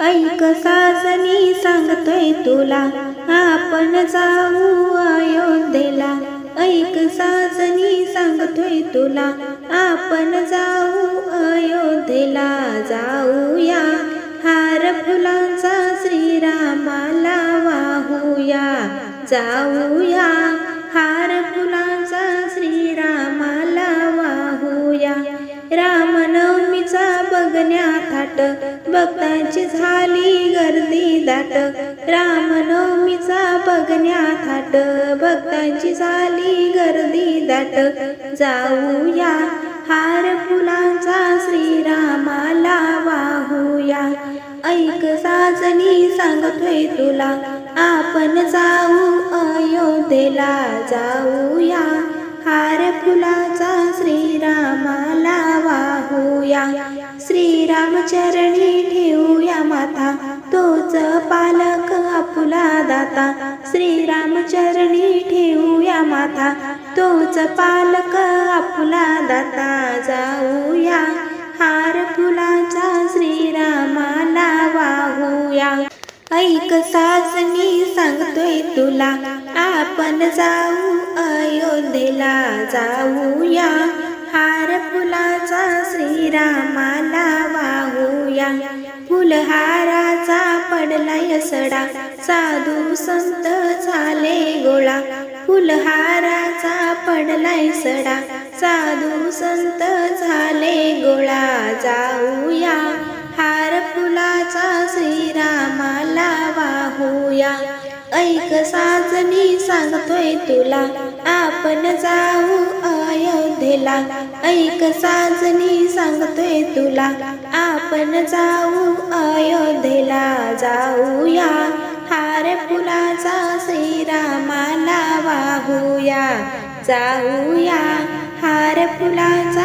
ऐक साजनी सांगतोय तुला आपण जाऊ अयोध्येला. ऐक साजनी सांगतोय तुला आपण जाऊ अयोध्येला. जाऊया हार फुलांचा श्रीरामाला वाहूया. जाऊ थाट भक्तांची झाली गर्दी दाट. रामनवमीचा बघण्या थाट भक्तांची झाली गर्दी दाट. जाऊया हार फुलांचा श्रीरामाला वाहूया. ऐक साजनी सांगतोय तुला आपण जाऊ अयोध्येला. जाऊया हार फुलाचा श्रीरामाला वाहूया. रामचरणी ठेवूया माथा तोच पालक आपुला दाता. श्रीरामचरणी ठेवूया माथा तोच पालक आपुला दाता. जाऊया. हार फुलाचा श्रीरामाला वाहूया. ऐक साजनी सांगतोय तुला आपण जाऊ अयोध्येला जाऊया. हार फुलाचा श्रीरामाला वा फुलहाराचा पडलाय सडा. साधू संत झाले गोळा. फुलहाराचा पडलाय सडा. साधू संत झाले गोळा. जाऊया. हार फुलाचा श्रीरामाला वाहूया. ऐक साजनी सांगतोय तुला. आपण जाऊ अयोध्येला ऐक साजनी सांगतोय तुला आपण जाऊ अयोध्येला जाऊया. हार फुलाचा श्रीरामाला वाहूया. जाऊया हार फुलाचा